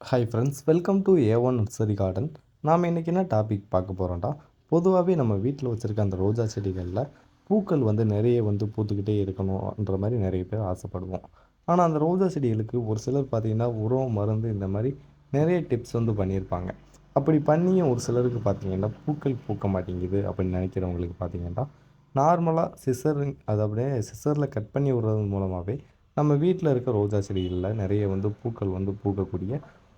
Hi friends welcome to A one nursery garden நாம் இன்றைக்கி என்ன டாபிக் பார்க்க போகிறோம்டா பொதுவாகவே நம்ம வீட்டில் வச்சுருக்க அந்த ரோஜா செடிகளில் பூக்கள் வந்து நிறைய வந்து பூத்துக்கிட்டே இருக்கணும்ன்ற மாதிரி நிறைய பேர் ஆசைப்படுவோம். ஆனால் அந்த ரோஜா செடிகளுக்கு ஒரு சிலர் பார்த்திங்கன்னா உரம் மருந்து இந்த மாதிரி நிறைய டிப்ஸ் வந்து பண்ணியிருப்பாங்க. அப்படி பண்ணியும் ஒரு சிலருக்கு பார்த்திங்கன்னா பூக்கள் பூக்க மாட்டேங்குது அப்படின்னு நினைக்கிறவங்களுக்கு பார்த்திங்கன்னா நார்மலாக சிசர் அதை அப்படியே சிசரில் கட் பண்ணி விடுறது மூலமாகவே நம்ம வீட்டில் இருக்க ரோஜா செடிகளில் நிறைய வந்து பூக்கள் வந்து பூக்கக்கூடிய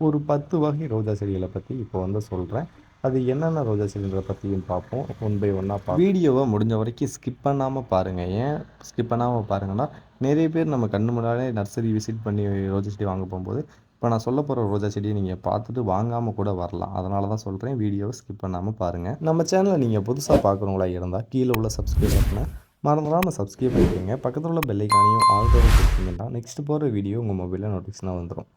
ஒரு பத்து வகை ரோஜா செடிகளை பற்றி இப்போ வந்து சொல்கிறேன் அது என்னென்ன ரோஜா செடிகளை பற்றியும் பார்ப்போம். ஒன் பை ஒன்னாக பார்ப்போம். வீடியோவை முடிஞ்ச வரைக்கும் ஸ்கிப் பண்ணாமல் பாருங்கள் ஏன் ஸ்கிப் பண்ணாமல் பாருங்கன்னா நிறைய பேர் நம்ம கண்ணு முன்னாடியே நர்சரி விசிட் பண்ணி ரோஜா செடி வாங்க போகும்போது இப்போ நான் சொல்ல போகிற ரோஜா செடியை நீங்கள் பார்த்துட்டு வாங்காமல் கூட வரலாம். அதனால தான் சொல்கிறேன் வீடியோவை ஸ்கிப் பண்ணாமல் பாருங்கள் நம்ம சேனலை நீங்கள் புதுசாக பார்க்குறவங்களா இருந்தால் கீழே உள்ள சப்ஸ்கிரைப் பண்ண மறந்துடாமல் சப்ஸ்கிரைப் பண்ணிக்கோங்க. பக்கத்தில் உள்ள பெல்லைக்கானையும் ஆல்ரெடி கொடுத்தீங்கன்னா நெக்ஸ்ட் போகிற வீடியோ உங்கள் மொபைலில் நோட்டிஃபிகேஷனாக வந்துடும்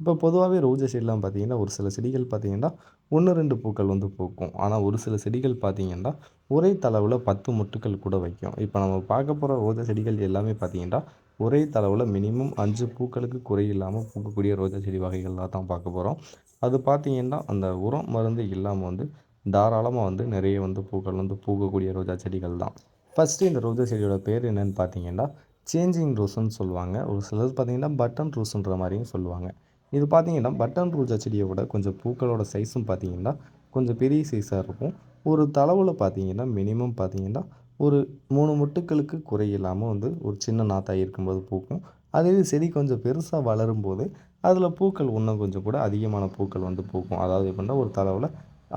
இப்போ பொதுவாகவே ரோஜா செடிலாம் பார்த்தீங்கன்னா ஒரு சில செடிகள் பார்த்தீங்கன்னா ஒன்று ரெண்டு பூக்கள் வந்து பூக்கும். ஆனால் ஒரு சில செடிகள் பார்த்தீங்கன்னா ஒரே தளவில் பத்து மொட்டுக்கள் கூட வைக்கும். இப்போ நம்ம பார்க்க போகிற ரோஜா செடிகள் எல்லாமே பார்த்தீங்கன்னா ஒரே தளவில் மினிமம் அஞ்சு பூக்களுக்கு குறை இல்லாமல் பூக்கக்கூடிய ரோஜா செடி வகைகளாக தான் பார்க்க போகிறோம் அது பார்த்திங்கன்னா அந்த உரம் மருந்து இல்லாமல் வந்து தாராளமாக வந்து நிறைய வந்து பூக்கள் வந்து பூக்கக்கூடிய ரோஜா செடிகள் தான். ஃபஸ்ட்டு இந்த ரோஜா செடியோட பேர் என்னென்னு பார்த்தீங்கன்னா சேஞ்சிங் ரோஸ்ன்னு சொல்லுவாங்க. ஒரு சிலர் பார்த்திங்கன்னா பட்டன் ரோஸுன்ற மாதிரியும் சொல்லுவாங்க. இது பார்த்தீங்கன்னா பட்டன் ரோஜா செடியை விட கொஞ்சம் பூக்களோட சைஸும் பார்த்தீங்கன்னா கொஞ்சம் பெரிய சைஸாக இருக்கும். ஒரு தளவில் பார்த்தீங்கன்னா மினிமம் பார்த்தீங்கன்னா ஒரு மூணு முட்டுக்களுக்கு குறையில்லாமல் வந்து ஒரு சின்ன நாத்தாக இருக்கும்போது பூக்கும். அதே செடி கொஞ்சம் பெருசாக வளரும்போது அதில் பூக்கள் இன்னும் கொஞ்சம் கூட அதிகமான பூக்கள் வந்து பூக்கும். அதாவது எப்படின்னா ஒரு தளவில்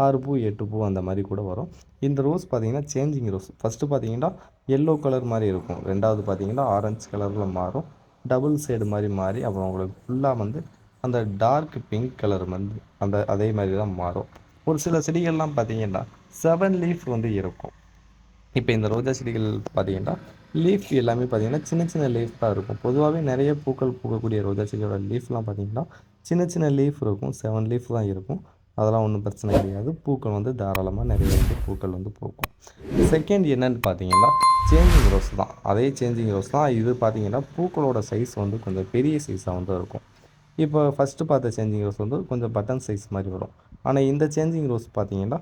ஆறு பூ எட்டு பூ அந்த மாதிரி கூட வரும். இந்த ரோஸ் பார்த்திங்கன்னா சேஞ்சிங் ரோஸ் ஃபஸ்ட்டு பார்த்தீங்கன்னா எல்லோ கலர் மாதிரி இருக்கும். ரெண்டாவது பார்த்தீங்கன்னா ஆரஞ்சு கலரில் மாறும். டபுள் சைடு மாதிரி மாறி அப்புறம் உங்களுக்கு ஃபுல்லாக வந்து அந்த டார்க் பிங்க் கலர் வந்து அந்த அதே மாதிரி தான் மாறும். ஒரு சில செடிகள்லாம் பார்த்தீங்கன்னா செவன் லீஃப் வந்து இருக்கும். இப்போ இந்த ரோஜா செடிகள் பார்த்தீங்கன்னா லீஃப் எல்லாமே பார்த்தீங்கன்னா சின்ன சின்ன லீஃப் தான் இருக்கும். பொதுவாகவே நிறைய பூக்கள் பூக்கக்கூடிய ரோஜா செடியோட லீஃப்லாம் பார்த்தீங்கன்னா சின்ன சின்ன லீஃப் இருக்கும். செவன் லீஃப் தான் இருக்கும். அதெல்லாம் ஒன்றும் பிரச்சனை கிடையாது. பூக்கள் வந்து தாராளமாக நிறைய வந்து பூக்கள் வந்து பூக்கும். செகண்ட் என்னன்னு பார்த்தீங்கன்னா சேஞ்சிங் ரோஸ் தான். அதே சேஞ்சிங் ரோஸ் தான். இது பார்த்தீங்கன்னா பூக்களோட சைஸ் வந்து கொஞ்சம் பெரிய சைஸாக வந்து இருக்கும். இப்போ ஃபஸ்ட்டு பார்த்த சேஞ்சிங் ரோஸ் வந்து கொஞ்சம் பட்டன் சைஸ் மாதிரி வரும். ஆனால் இந்த சேஞ்சிங் ரோஸ் பார்த்தீங்கன்னா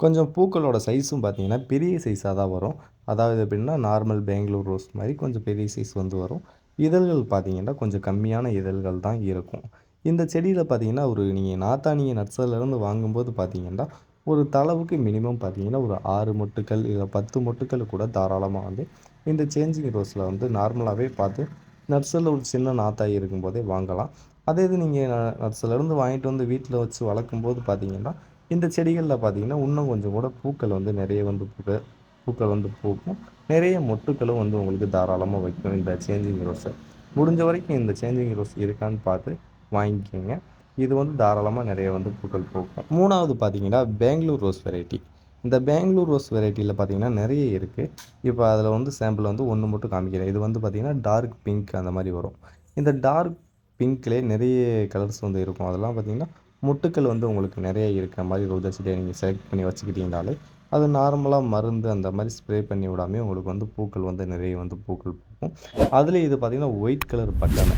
கொஞ்சம் பூக்களோட சைஸும் பார்த்தீங்கன்னா பெரிய சைஸாக தான் வரும். அதாவது எப்படின்னா நார்மல் பெங்களூர் ரோஸ் மாதிரி கொஞ்சம் பெரிய சைஸ் வந்து வரும். இதழ்கள் பார்த்தீங்கன்னா கொஞ்சம் கம்மியான இதழ்கள் தான் இருக்கும். இந்த செடியில் பார்த்தீங்கன்னா ஒரு நீங்கள் நாத்தானிய நட்ஸிலேருந்து வாங்கும்போது பார்த்தீங்கன்னா ஒரு தளவுக்கு மினிமம் பார்த்தீங்கன்னா ஒரு ஆறு மொட்டுக்கள் இல்லை பத்து மொட்டுக்கள் கூட தாராளமாக வந்து இந்த சேஞ்சிங் ரோஸில் வந்து நார்மலாகவே பார்த்து நர்சரியில் ஒரு சின்ன நாத்தாய் இருக்கும்போதே வாங்கலாம். அதே இது நீங்கள் நர்சரிலேருந்து வாங்கிட்டு வந்து வீட்டில் வச்சு வளர்க்கும் போது பார்த்தீங்கன்னா இந்த செடிகளில் பார்த்தீங்கன்னா இன்னும் கொஞ்சம் கூட பூக்கள் வந்து நிறைய வந்து பூக்க பூக்கள் வந்து பூக்கும். நிறைய மொட்டுக்களும் வந்து உங்களுக்கு தாராளமாக வைக்கும். இந்த சேஞ்சிங் ரோஸை முடிஞ்ச வரைக்கும் இந்த சேஞ்சிங் ரோஸ் இருக்கான்னு பார்த்து வாங்கிக்கோங்க. இது வந்து தாராளமாக நிறைய வந்து பூக்கள் பூக்கும். மூணாவது பார்த்தீங்கன்னா பெங்களூர் ரோஸ் வெரைட்டி இந்த பெங்களூர் ரோஸ் வெரைட்டியில் பார்த்தீங்கன்னா நிறைய இருக்குது இப்போ அதில் வந்து சாம்பிள் வந்து ஒன்று மட்டும் காமிக்கிறேன். இது வந்து பார்த்திங்கன்னா டார்க் பிங்க் அந்த மாதிரி வரும். இந்த டார்க் பிங்க்லேயே நிறைய கலர்ஸ் வந்து இருக்கும். அதெல்லாம் பார்த்திங்கன்னா முட்டுக்கள் வந்து உங்களுக்கு நிறைய இருக்கிற மாதிரி ரோஜா செடியை நீங்கள் செலக்ட் பண்ணி வச்சுக்கிட்டீங்கனாலே அது நார்மலாக மருந்து அந்த மாதிரி ஸ்ப்ரே பண்ணி விடாமே உங்களுக்கு வந்து பூக்கள் வந்து நிறைய வந்து பூக்கள் பூக்கும். அதில் இது பார்த்திங்கன்னா ஒயிட் கலர் பட்டன்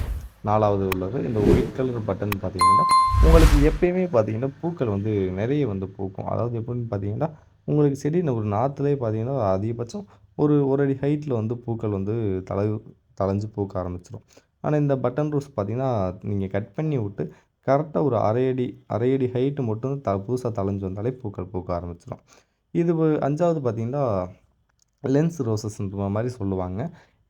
நாலாவது உள்ளது. இந்த ஒயிட் கலர் பட்டன் பார்த்திங்கன்னா உங்களுக்கு எப்பயுமே பார்த்திங்கன்னா பூக்கள் வந்து நிறைய வந்து பூக்கும். அதாவது எப்படின்னு பார்த்தீங்கன்னா உங்களுக்கு செடி ஒரு நாற்றுலேயே பார்த்தீங்கன்னா அதிகபட்சம் ஒரு ஒரு அடி ஹைட்டில் வந்து பூக்கள் வந்து தலை தலைஞ்சு பூக்க ஆரம்பிச்சிடும் ஆனால் இந்த பட்டன் ரோஸ் பார்த்திங்கன்னா நீங்கள் கட் பண்ணி விட்டு கரெக்டாக ஒரு அரை அடி அரை அடி ஹைட்டு மட்டும் த புதுசாக தளைஞ்சு வந்தாலே பூக்கள் பூக்க ஆரம்பிச்சிடும் இது அஞ்சாவது பார்த்திங்கன்னா லென்ஸ் ரோசஸ்ன்ற மாதிரி சொல்லுவாங்க.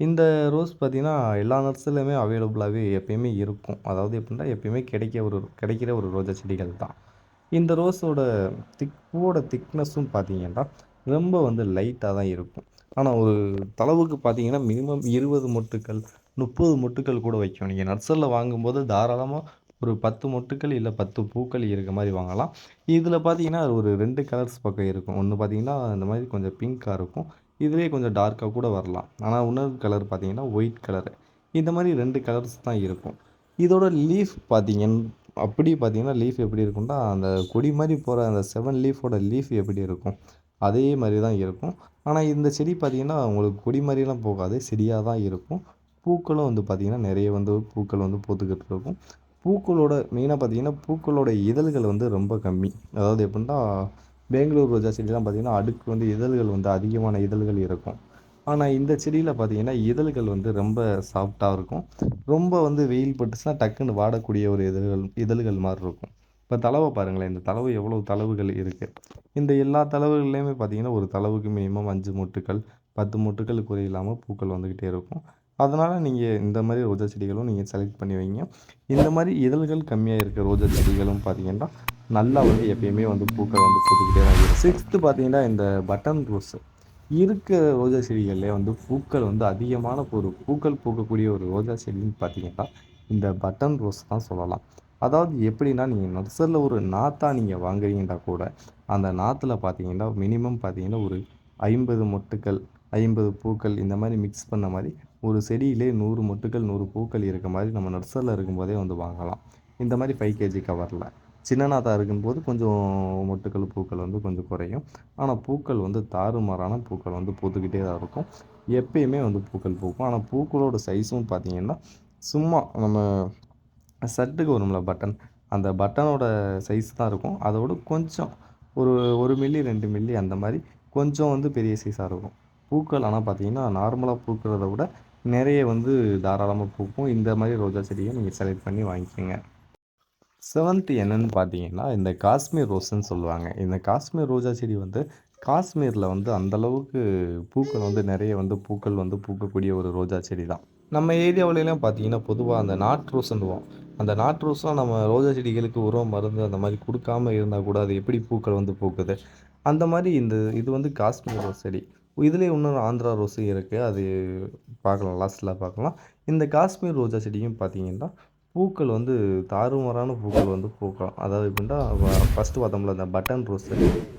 இந்த ரோஸ் பார்த்திங்கன்னா எல்லா நர்ஸ்லையுமே அவைலபிளாகவே எப்பயுமே இருக்கும். அதாவது எப்படின்னா எப்பயுமே கிடைக்க ஒரு கிடைக்கிற ஒரு ரோஜா செடிகள் தான். இந்த ரோஸோட திக் பூவோட திக்னஸும் பார்த்திங்கன்னா ரொம்ப வந்து லைட்டாக தான் இருக்கும். ஆனால் ஒரு தளவுக்கு பார்த்திங்கன்னா மினிமம் இருபது மொட்டுக்கள் முப்பது மொட்டுக்கள் கூட வைக்கும். நீங்கள் நர்சரியில் வாங்கும்போது தாராளமாக ஒரு பத்து மொட்டுக்கள் இல்லை பத்து பூக்கள் இருக்க மாதிரி வாங்கலாம். இதில் பார்த்தீங்கன்னா ஒரு ரெண்டு கலர்ஸ் பக்கம் இருக்கும். ஒன்று பார்த்தீங்கன்னா இந்த மாதிரி கொஞ்சம் பிங்க்காக இருக்கும். இதுலேயே கொஞ்சம் டார்க்காக கூட வரலாம். ஆனால் இன்னொரு கலர் பார்த்தீங்கன்னா ஒயிட் கலரு. இந்த மாதிரி ரெண்டு கலர்ஸ் தான் இருக்கும். இதோட லீஃப் பார்த்தீங்கன்னு அப்படி பார்த்தீங்கன்னா லீஃப் எப்படி இருக்கும்னா அந்த கொடி மாதிரி போகிற அந்த செவன் லீஃபோட லீஃப் எப்படி இருக்கும்? அதே மாதிரி தான் இருக்கும். ஆனால் இந்த செடி பார்த்திங்கன்னா உங்களுக்கு கொடி மாதிரிலாம் போகாது. செடியாக தான் இருக்கும். பூக்களும் வந்து பார்த்திங்கன்னா நிறைய வந்து பூக்கள் வந்து பூத்துக்கிட்டு இருக்கும். பூக்களோட மெயினாக பார்த்தீங்கன்னா பூக்களோட இதழ்கள் வந்து ரொம்ப கம்மி. அதாவது எப்படின்னா பெங்களூர் ரோஜா செடிலாம் பார்த்திங்கன்னா அடுக்கு வந்து இதழ்கள் வந்து அதிகமான இதழ்கள் இருக்கும். ஆனால் இந்த செடியில் பார்த்தீங்கன்னா இதழ்கள் வந்து ரொம்ப சாஃப்டாக இருக்கும். ரொம்ப வந்து வெயில் பட்டுச்சுன்னா டக்குன்னு வாடக்கூடிய ஒரு இதழ்கள் இதழ்கள் மாதிரி இருக்கும். இப்போ தளவை பாருங்களேன் இந்த தளவு எவ்வளோ தளவுகள் இருக்குது இந்த எல்லா தளவுகள்லேயுமே பார்த்தீங்கன்னா ஒரு தளவுக்கு மினிமம் அஞ்சு மூட்டுக்கள் பத்து மூட்டுக்கள் குறையில்லாமல் பூக்கள் வந்துக்கிட்டே இருக்கும். அதனால் நீங்கள் இந்த மாதிரி ரோஜா செடிகளும் நீங்கள் செலக்ட் பண்ணி வைங்க. இந்த மாதிரி இதழ்கள் கம்மியாக இருக்க ரோஜா செடிகளும் பார்த்தீங்கன்னா நல்லா வந்து எப்பயுமே வந்து பூக்கள் வந்து பூத்துக்கிட்டே தான் இருக்கும். சிக்ஸ்த்து பார்த்தீங்கன்னா இந்த பட்டன் ரோஸ் இருக்க ரோஜா செடிகள்லேயே வந்து பூக்கள் வந்து அதிகமான ஒரு பூக்கள் பூக்கக்கூடிய ஒரு ரோஜா செடின்னு பார்த்தீங்கன்னா இந்த பட்டன் ரோஸ் தான் சொல்லலாம். அதாவது எப்படின்னா நீங்கள் நர்சரியில் ஒரு நாற்றா நீங்கள் வாங்குறீங்கன்னா கூட அந்த நாற்றுல பார்த்தீங்கன்னா மினிமம் பார்த்தீங்கன்னா ஒரு ஐம்பது மொட்டுக்கள் ஐம்பது பூக்கள் இந்த மாதிரி மிக்ஸ் பண்ண மாதிரி ஒரு செடியிலே நூறு மொட்டுக்கள் நூறு பூக்கள் இருக்க மாதிரி நம்ம நர்சரியில் இருக்கும்போதே வந்து வாங்கலாம். இந்த மாதிரி ஃபைவ் கேஜி கவரில். சின்னநாதாக இருக்கும்போது கொஞ்சம் மொட்டுக்கள் பூக்கள் வந்து கொஞ்சம் குறையும். ஆனால் பூக்கள் வந்து தாறுமாறான பூக்கள் வந்து பூத்துக்கிட்டே தான் இருக்கும். எப்பயுமே வந்து பூக்கள் பூக்கும். ஆனால் பூக்களோட சைஸும் பார்த்திங்கன்னா சும்மா நம்ம சட்டுக்கு வரும்ல பட்டன் அந்த பட்டனோட சைஸ் தான் இருக்கும். அதோட கொஞ்சம் ஒரு ஒரு மில்லி ரெண்டு மில்லி அந்த மாதிரி கொஞ்சம் வந்து பெரிய சைஸாக இருக்கும். பூக்கள் ஆனால் பார்த்திங்கன்னா நார்மலாக பூக்கிறத விட நிறைய வந்து தாராளமாக பூக்கும். இந்த மாதிரி ரோஜா செடியை நீங்கள் செலக்ட் பண்ணி வாங்கிக்கோங்க. செவன்த் என்னன்னு பார்த்தீங்கன்னா இந்த காஷ்மீர் ரோஸ்ன்னு சொல்லுவாங்க. இந்த காஷ்மீர் ரோஜா செடி வந்து காஷ்மீரில் வந்து அந்தளவுக்கு பூக்கள் வந்து நிறைய வந்து பூக்கள் வந்து பூக்கக்கூடிய ஒரு ரோஜா செடி தான் நம்ம ஏரியாவிலலாம் பார்த்தீங்கன்னா பொதுவாக அந்த நாட் ரோஸ்ன்னுவோம் அந்த நாட் ரோஸ்லாம் நம்ம ரோஜா செடிகளுக்கு உரம் மருந்து அந்த மாதிரி கொடுக்காம இருந்தால் கூட அது எப்படி பூக்கள் வந்து பூக்குது? அந்த மாதிரி இந்த இது வந்து காஷ்மீர் ரோஸ் செடி. இதுலேயே இன்னொரு ஆந்திரா ரோஸும் இருக்குது அது பார்க்கலாம் லாஸ்ட்டில் பார்க்கலாம். இந்த காஷ்மீர் ரோஜா செடியும் பார்த்தீங்கன்னா பூக்கள் வந்து தாறுமாறான பூக்கள் வந்து பூக்கலாம். அதாவது எப்படின்னா ஃபஸ்ட்டு பார்த்தோம்ல அந்த பட்டன் ரோஸு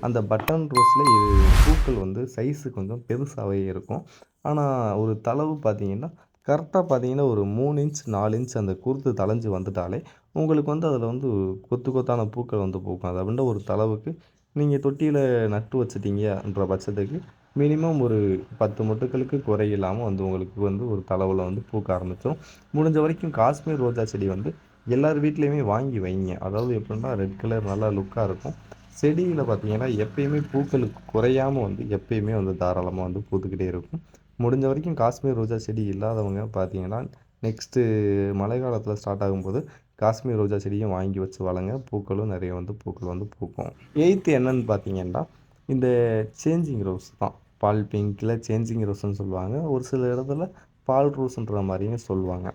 அந்த பட்டன் ரோஸில் இது பூக்கள் வந்து சைஸு கொஞ்சம் பெருசாகவே இருக்கும். ஆனால் ஒரு தளவு பார்த்தீங்கன்னா கரெக்டாக பார்த்தீங்கன்னா ஒரு மூணு இன்ச் நாலு இன்ச் அந்த குருத்து தளைஞ்சு வந்துட்டாலே உங்களுக்கு வந்து அதில் வந்து கொத்து கொத்தான பூக்கள் வந்து பூக்கும். அது அப்படின்ற ஒரு தளவுக்கு நீங்கள் தொட்டியில் நட்டு வச்சிட்டீங்கன்ற பட்சத்துக்கு மினிமம் ஒரு பத்து மொட்டுக்களுக்கு குறையில்லாமல் வந்து உங்களுக்கு வந்து ஒரு தளவில் வந்து பூக்க ஆரம்பிச்சிடும் முடிஞ்ச வரைக்கும் காஷ்மீர் ரோஜா செடி வந்து எல்லார் வீட்லேயுமே வாங்கி வைங்க. அதாவது எப்படின்னா ரெட் கலர் நல்லா லுக்காக இருக்கும். செடியில் பார்த்தீங்கன்னா எப்பயுமே பூக்களுக்கு குறையாமல் வந்து எப்பயுமே வந்து தாராளமாக வந்து பூத்துக்கிட்டே இருக்கும். முடிஞ்ச வரைக்கும் காஷ்மீர் ரோஜா செடி இல்லாதவங்க பார்த்தீங்கன்னா நெக்ஸ்ட்டு மழை காலத்தில் ஸ்டார்ட் ஆகும்போது காஷ்மீர் ரோஜா செடியும் வாங்கி வச்சு வளங்க பூக்களும் நிறைய வந்து பூக்கள் வந்து பூக்கும். எயித்து என்னன்னு பார்த்தீங்கன்னா இந்த சேஞ்சிங் ரோஸ் தான். பால் பிங்க்கில் சேஞ்சிங் ரோஸ்ன்னு சொல்லுவாங்க. ஒரு சில இடத்துல பால் ரோஸுன்ற மாதிரியும் சொல்லுவாங்க.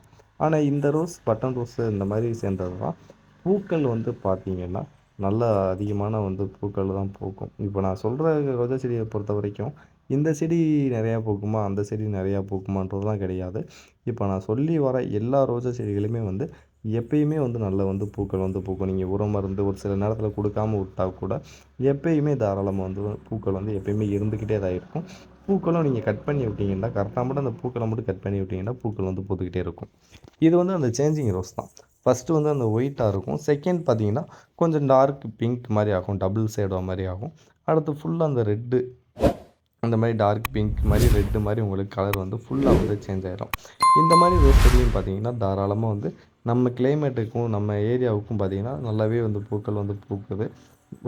ஆனால் இந்த ரோஸ் பட்டன் ரோஸு இந்த மாதிரி சேர்ந்தது தான் பூக்கள் வந்து பார்த்திங்கன்னா நல்ல அதிகமான வந்து பூக்கள் தான் பூக்கும். இப்போ நான் சொல்கிற ரோஜா செடியை பொறுத்த வரைக்கும் இந்த செடி நிறையா பூக்குமா அந்த செடி நிறையா பூக்குமான்றதுலாம் கிடையாது. இப்போ நான் சொல்லி வர எல்லா ரோஜா செடிகளுமே வந்து எப்பயுமே வந்து நல்ல வந்து பூக்கள் வந்து பூக்கும். நீங்கள் உரம் மருந்து ஒரு சில நேரத்தில் கொடுக்காம விட்டால் கூட எப்பயுமே தாராளமாக வந்து பூக்கள் வந்து எப்பயுமே இருந்துக்கிட்டே தான் இருக்கும். பூக்களும் நீங்கள் கட் பண்ணி விட்டீங்கன்னா கரெக்டாக மட்டும் அந்த பூக்களை மட்டும் கட் பண்ணி விட்டிங்கன்னா பூக்கள் வந்து பூத்துக்கிட்டே இருக்கும். இது வந்து அந்த சேஞ்சிங் ரோஸ் தான். ஃபஸ்ட்டு வந்து அந்த ஒயிட்டாக இருக்கும். செகண்ட் பார்த்தீங்கன்னா கொஞ்சம் டார்க் பிங்க் மாதிரி ஆகும். டபுள் ஷேடோ மாதிரி ஆகும். அடுத்து ஃபுல்லாக அந்த ரெட்டு அந்த மாதிரி டார்க் பிங்க் மாதிரி ரெட்டு மாதிரி உங்களுக்கு கலர் வந்து ஃபுல்லாக வந்து சேஞ்ச் ஆகிடும் இந்த மாதிரி ரோஸ் செடியும் பார்த்தீங்கன்னா தாராளமாக வந்து நம்ம கிளைமேட்டுக்கும் நம்ம ஏரியாவுக்கும் பார்த்திங்கன்னா நல்லாவே வந்து பூக்கள் வந்து பூக்குது.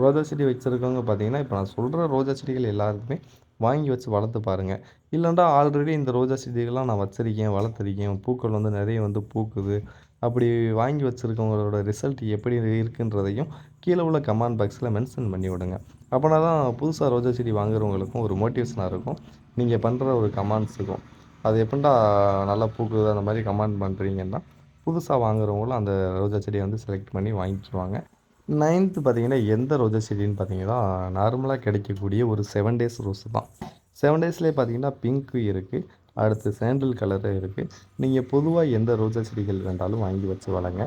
ரோஜா செடி வச்சுருக்கவங்க பார்த்திங்கன்னா இப்போ நான் சொல்கிற ரோஜா செடிகள் எல்லாருக்குமே வாங்கி வச்சு வளர்த்து பாருங்கள் இல்லைண்டா ஆல்ரெடி இந்த ரோஜா செடிகள்லாம் நான் வச்சுருக்கேன் வளர்த்துருக்கேன் பூக்கள் வந்து நிறைய வந்து பூக்குது. அப்படி வாங்கி வச்சுருக்கவங்களோட ரிசல்ட் எப்படி இருக்குன்றதையும் கீழே உள்ள கமெண்ட் பாக்ஸில் மென்ஷன் பண்ணி விடுங்க. அப்போனா தான் புதுசாக ரோஜா செடி வாங்குறவங்களுக்கும் ஒரு மோட்டிவேஷனாக இருக்கும். நீங்கள் பண்ணுற ஒரு கமெண்ட்ஸுக்கும் அது எப்படின்னா நல்லா பூக்குது அந்த மாதிரி கமெண்ட் பண்ணுறீங்கன்னா புதுசாக வாங்குறவங்களும் அந்த ரோஜா செடியை வந்து செலக்ட் பண்ணி வாங்கிக்குவாங்க நைன்த்து பார்த்தீங்கன்னா எந்த ரோஜா செடின்னு பார்த்தீங்கன்னா நார்மலாக கிடைக்கக்கூடிய ஒரு செவன் டேஸ் ரோஸ் தான். செவன் டேஸ்லேயே பார்த்தீங்கன்னா பிங்க்கு இருக்குது அடுத்து சேண்டில் கலரும் இருக்குது நீங்கள் பொதுவாக எந்த ரோஜா செடிகள் வேண்டாலும் வாங்கி வச்சு வளங்க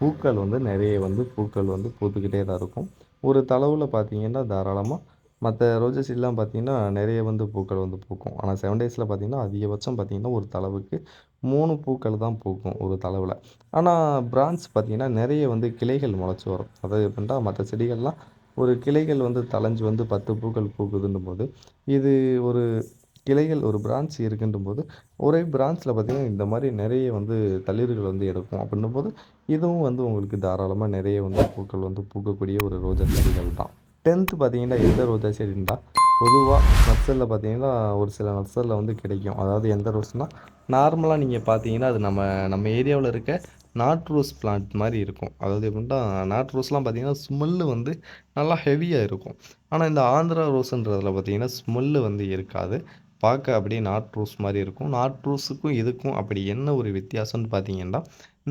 பூக்கள் வந்து நிறைய வந்து பூக்கள் வந்து பூத்துக்கிட்டே தான் இருக்கும். ஒரு தளவில் பார்த்தீங்கன்னா தாராளமாக மற்ற ரோஜா செடிலாம் பார்த்திங்கன்னா நிறைய வந்து பூக்கள் வந்து பூக்கும். ஆனால் செவன் டேஸில் பார்த்திங்கன்னா அதிகபட்சம் பார்த்திங்கன்னா ஒரு தளவுக்கு மூணு பூக்கள் தான் பூக்கும் ஒரு தளவில். ஆனால் பிரான்ச் பார்த்திங்கன்னா நிறைய வந்து கிளைகள் முளைச்சி வரும். அதாவது எப்படின்னா மற்ற செடிகள்லாம் ஒரு கிளைகள் வந்து தளைஞ்சு வந்து பத்து பூக்கள் பூக்குதுன்னும் போது இது ஒரு கிளைகள் ஒரு பிரான்ச் இருக்குன்ற போது ஒரே பிரான்ச்சில் பார்த்திங்கன்னா இந்த மாதிரி நிறைய வந்து தளிர்கள் வந்து எடுக்கும். அப்படின்னும் போது இதுவும் வந்து உங்களுக்கு தாராளமாக நிறைய வந்து பூக்கள் வந்து பூக்கக்கூடிய ஒரு ரோஜா செடிகள் தான். டென்த்து பார்த்தீங்கன்னா எந்த ரோஜா செடின்னா பொதுவாக நர்சரியில் பார்த்தீங்கன்னா ஒரு சில நர்சரியில் வந்து கிடைக்கும். அதாவது எந்த ரோஸ்னால் நார்மலாக நீங்கள் பார்த்தீங்கன்னா அது நம்ம நம்ம ஏரியாவில் இருக்க நாட் ரோஸ் பிளான்ட் மாதிரி இருக்கும். அதாவது எப்படின்னா நாட் ரோஸ்லாம் பார்த்தீங்கன்னா ஸ்மெல்லு வந்து நல்லா ஹெவியாக இருக்கும். ஆனால் இந்த ஆந்திரா ரோஸுன்றதில் பார்த்தீங்கன்னா ஸ்மெல்லு வந்து இருக்காது. பார்க்க அப்படியே நாட் ரோஸ் மாதிரி இருக்கும். நாட் ரோஸுக்கும் இதுக்கும் அப்படி என்ன ஒரு வித்தியாசம்னு பார்த்தீங்கன்னா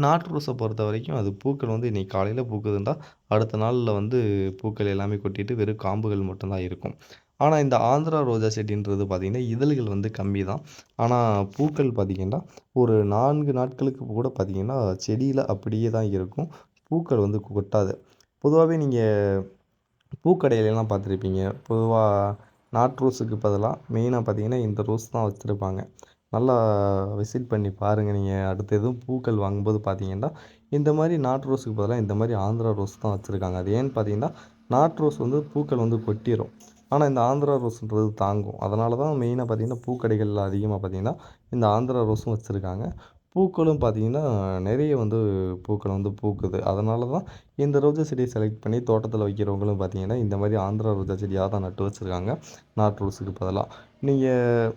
நாட் ரோஸை பொறுத்த வரைக்கும் அது பூக்கள் வந்து இன்றைக்கி காலையில் பூக்குதுன்றா அடுத்த நாளில் வந்து பூக்கள் எல்லாமே கொட்டிட்டு வெறும் காம்புகள் மட்டும்தான் இருக்கும். ஆனால் இந்த ஆந்திரா ரோஜா செடின்றது பார்த்திங்கன்னா இதழ்கள் வந்து கம்மி தான் ஆனால் பூக்கள் பார்த்திங்கன்னா ஒரு நான்கு நாட்களுக்கு கூட பார்த்திங்கன்னா செடியில் அப்படியே தான் இருக்கும். பூக்கள் வந்து கொட்டாது. பொதுவாகவே நீங்கள் பூக்கடையிலலாம் பார்த்துருப்பீங்க பொதுவாக நாட் ரோஸுக்கு பதிலாக மெயினாக பார்த்திங்கன்னா இந்த ரோஸ் தான் வச்சுருப்பாங்க. நல்லா விசிட் பண்ணி பாருங்கள் நீங்கள் அடுத்து எதுவும் பூக்கள் வாங்கும்போது பார்த்தீங்கன்னா இந்த மாதிரி நாட் ரோஸுக்கு பதிலாக இந்த மாதிரி ஆந்திரா ரோஸ் தான் வச்சுருக்காங்க. அது ஏன்னு பார்த்தீங்கன்னா நாட் ரோஸ் வந்து பூக்கள் வந்து கொட்டிடும் ஆனால் இந்த ஆந்திரா ரோஸுன்றது தாங்கும். அதனால தான் மெயினாக பார்த்திங்கன்னா பூக்கடைகளில் அதிகமாக பார்த்திங்கன்னா இந்த ஆந்திரா ரோஸும் வச்சுருக்காங்க. பூக்களும் பார்த்திங்கன்னா நிறைய வந்து பூக்கள் வந்து பூக்குது. அதனால தான் இந்த ரோஜா செடியை செலக்ட் பண்ணி தோட்டத்தில் வைக்கிறவங்களும் பார்த்திங்கன்னா இந்த மாதிரி ஆந்திரா ரோஜா செடியாக தான் நட்டு வச்சுருக்காங்க. நாட்டு ரோஸுக்கு பதிலாக நீங்கள்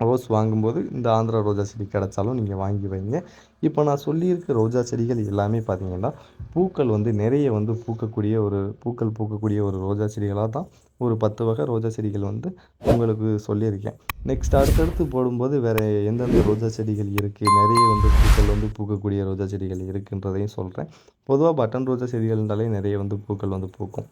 ரோஸ் வாங்கும்போது இந்த ஆந்திரா ரோஜா செடி கிடச்சாலும் நீங்கள் வாங்கி வைங்க. இப்போ நான் சொல்லியிருக்க ரோஜா செடிகள் எல்லாமே பார்த்திங்கன்னா பூக்கள் வந்து நிறைய வந்து பூக்கக்கூடிய ஒரு பூக்கள் பூக்கக்கூடிய ஒரு ரோஜா செடிகளாக தான் ஒரு பத்து வகை ரோஜா செடிகள் வந்து உங்களுக்கு சொல்லியிருக்கேன். நெக்ஸ்ட் அடுத்தடுத்து போடும்போது வேறு எந்தெந்த ரோஜா செடிகள் இருக்குது நிறைய வந்து பூக்கள் வந்து பூக்கக்கூடிய ரோஜா செடிகள் இருக்குன்றதையும் சொல்கிறேன் பொதுவாக பட்டன் ரோஜா செடிகள்னாலே நிறைய வந்து பூக்கள் வந்து பூக்கும்.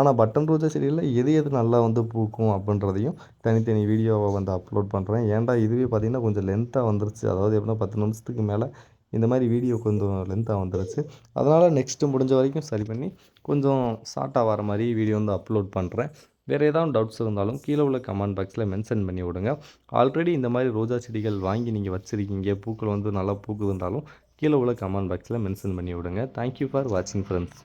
ஆனால் பட்டன் ரோஜா செடிகளில் எது எது நல்லா வந்து பூக்கும் அப்படின்றதையும் தனித்தனி வீடியோவை வந்து அப்லோட் பண்ணுறேன் ஏன்டா இதுவே பார்த்திங்கன்னா கொஞ்சம் லென்த்தாக வந்துருச்சு. அதாவது எப்படின்னா பத்து நிமிஷத்துக்கு மேலே இந்த மாதிரி வீடியோ கொஞ்சம் லென்த்தாக வந்துருச்சு. அதனால் நெக்ஸ்ட்டு முடிஞ்ச வரைக்கும் சரி பண்ணி கொஞ்சம் ஷார்ட்டாக வர மாதிரி வீடியோ வந்து அப்லோட் பண்ணுறேன் வேறு ஏதாவது டவுட்ஸ் இருந்தாலும் கீழே உள்ள கமெண்ட் பாக்ஸில் மென்ஷன் பண்ணி விடுங்க. ஆல்ரெடி இந்த மாதிரி ரோஜா செடிகள் வாங்கி நீங்கள் வச்சுருக்கீங்க பூக்கள் வந்து நல்லா பூக்கு இருந்தாலும் கீழே உள்ள கமெண்ட் பாக்ஸில் மென்ஷன் பண்ணி விடுங்க. தேங்க்யூ ஃபார் வாட்சிங் ஃப்ரெண்ட்ஸ்